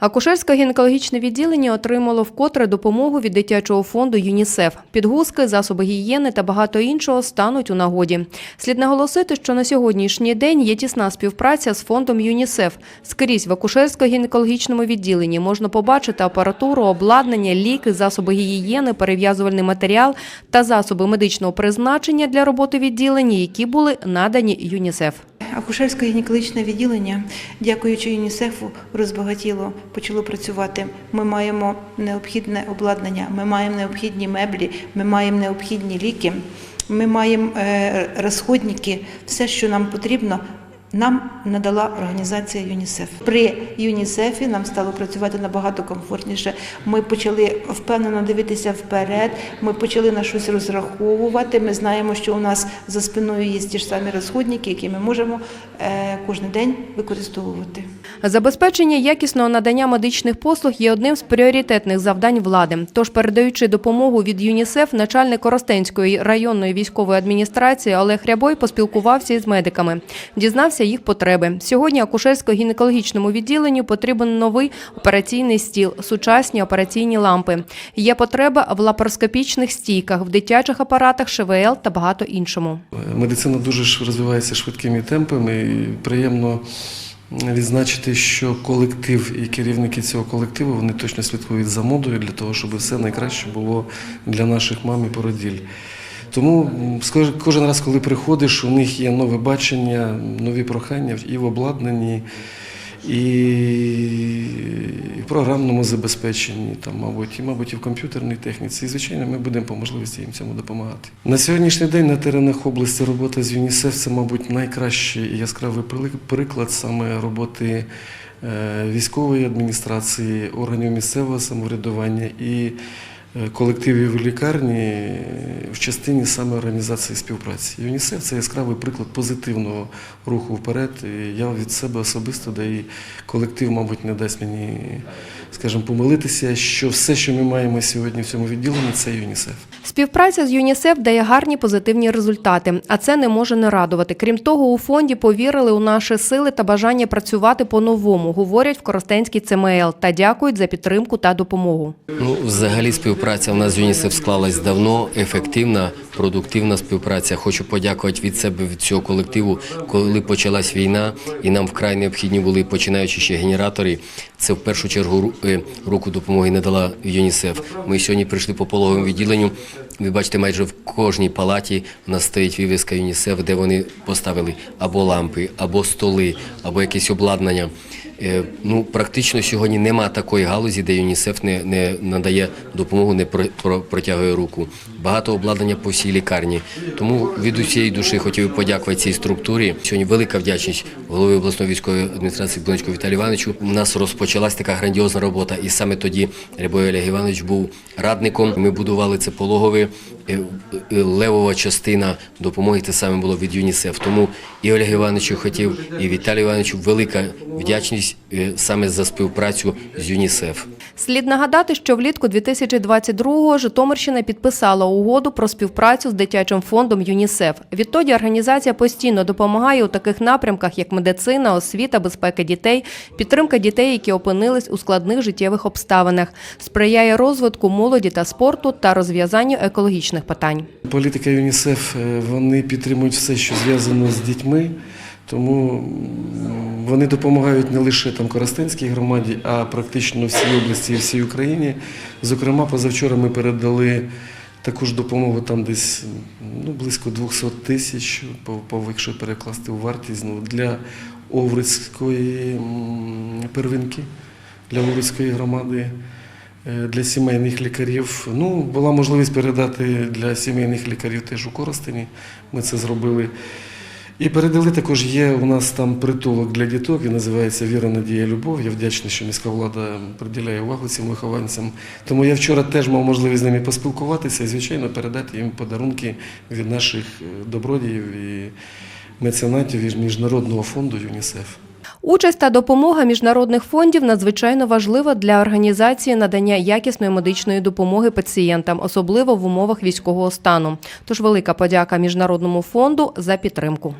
Акушерсько-гінекологічне відділення отримало вкотре допомогу від дитячого фонду ЮНІСЕФ. Підгузки, засоби гігієни та багато іншого стануть у нагоді. Слід наголосити, що на сьогоднішній день є тісна співпраця з фондом ЮНІСЕФ. Скрізь в акушерсько-гінекологічному відділенні можна побачити апаратуру, обладнання, ліки, засоби гігієни, перев'язувальний матеріал та засоби медичного призначення для роботи відділення, які були надані ЮНІСЕФ. Акушерське гінекологічне відділення, дякуючи ЮНІСЕФу, розбагатіло, почало працювати. Ми маємо необхідне обладнання, ми маємо необхідні меблі, ми маємо необхідні ліки, ми маємо е, розходники, все, що нам потрібно. Нам надала організація ЮНІСЕФ. При ЮНІСЕФі нам стало працювати набагато комфортніше. Ми почали впевнено дивитися вперед. Ми почали на щось розраховувати. Ми знаємо, що у нас за спиною є ті ж самі розходники, які ми можемо е, кожен день використовувати. Забезпечення якісного надання медичних послуг є одним з пріоритетних завдань влади. Тож, передаючи допомогу від ЮНІСЕФ, начальник Коростенської районної військової адміністрації Олег Рябой поспілкувався із медиками, дізнався їх потреби. Сьогодні акушерсько-гінекологічному відділенню потрібен новий операційний стіл, сучасні операційні лампи. Є потреба в лапароскопічних стійках, в дитячих апаратах, ШВЛ та багато іншому. Медицина дуже розвивається швидкими темпами. І приємно відзначити, що колектив і керівники цього колективу вони точно слідкують за модою для того, щоб все найкраще було для наших мам і породіль. Тому кожен раз, коли приходиш, у них є нове бачення, нові прохання і в обладнанні, і в програмному забезпеченні, там, мабуть, і, мабуть, і в комп'ютерній техніці. І, звичайно, ми будемо по можливості їм цьому допомагати. На сьогоднішній день на теренах області робота з ЮНІСЕФ це, мабуть, найкращий і яскравий приклад саме роботи е, військової адміністрації, органів місцевого самоврядування і колективів лікарні е, в частині саме організації співпраці. ЮНІСЕФ це яскравий приклад позитивного руху вперед. Я від себе особисто, да і колектив, мабуть, не дасть мені, скажімо, помилитися, що все, що ми маємо сьогодні в цьому відділенні, це ЮНІСЕФ. Співпраця з ЮНІСЕФ дає гарні позитивні результати, а це не може не радувати. Крім того, у фонді повірили у наші сили та бажання працювати по-новому, говорять в Коростенській ЦМЛ та дякують за підтримку та допомогу. Ну, взагалі співпраця в нас з ЮНІСЕФ склалась давно, ефективна, продуктивна співпраця. Хочу подякувати від себе від цього колективу. Коли почалась війна, і нам вкрай необхідні були починаючи ще генератори. Це в першу чергу ру- е, руку допомоги надала ЮНІСЕФ. Ми сьогодні прийшли по пологовому відділенню. Ви бачите, майже в кожній палаті у нас стоїть вивіска ЮНІСЕФ, де вони поставили або лампи, або столи, або якесь обладнання. Е, Ну, практично сьогодні нема такої галузі, де ЮНІСЕФ не, не надає допомогу, не про, про- протягує руку. Багато обладнання по всій лікарні. Тому від усієї душі хотів би подякувати цій структурі. Сьогодні велика вдячність голові обласної військової адміністрації Блонського Віталію Івановичу. У нас розпочалась така грандіозна робота, і саме тоді Рябой Олег Іванович був радником. Ми будували це пологове. Е, е, Левова частина допомоги те саме було від ЮНІСЕФ. Тому і Олег Івановичу хотів, і Віталію Івановичу велика вдячність е, саме за співпрацю з ЮНІСЕФ. Слід нагадати, що влітку 2022-го Житомирщина підписала угоду про співпрацю з дитячим фондом ЮНІСЕФ. Відтоді організація постійно допомагає у таких напрямках, як медицина, освіта, безпека дітей, підтримка дітей, які опинились у складних життєвих обставинах, сприяє розвитку молоді та спорту та розв'язанню екологічних питань. Політика ЮНІСЕФ е, вони підтримують все, що зв'язано з дітьми. Тому вони допомагають не лише там Коростенській громаді, а практично всій області і всій Україні. Зокрема, позавчора ми передали також допомогу там десь ну, близько 200 тисяч, якщо перекласти у вартість ну, для Оврицької первинки, для Оврицької громади. е, Для сімейних лікарів. Ну, була можливість передати для сімейних лікарів теж у Коростені. Ми це зробили. І передали також є у нас там притулок для діток, він називається Віра, Надія, Любов. Я вдячний, що міська влада приділяє увагу цим вихованцям. Тому я вчора теж мав можливість з ними поспілкуватися і, звичайно, передати їм подарунки від наших е, добродіїв і меценатів і Міжнародного фонду ЮНІСЕФ. Участь та допомога міжнародних фондів надзвичайно важлива для організації надання якісної медичної допомоги пацієнтам, особливо в умовах військового стану. Тож велика подяка міжнародному фонду за підтримку.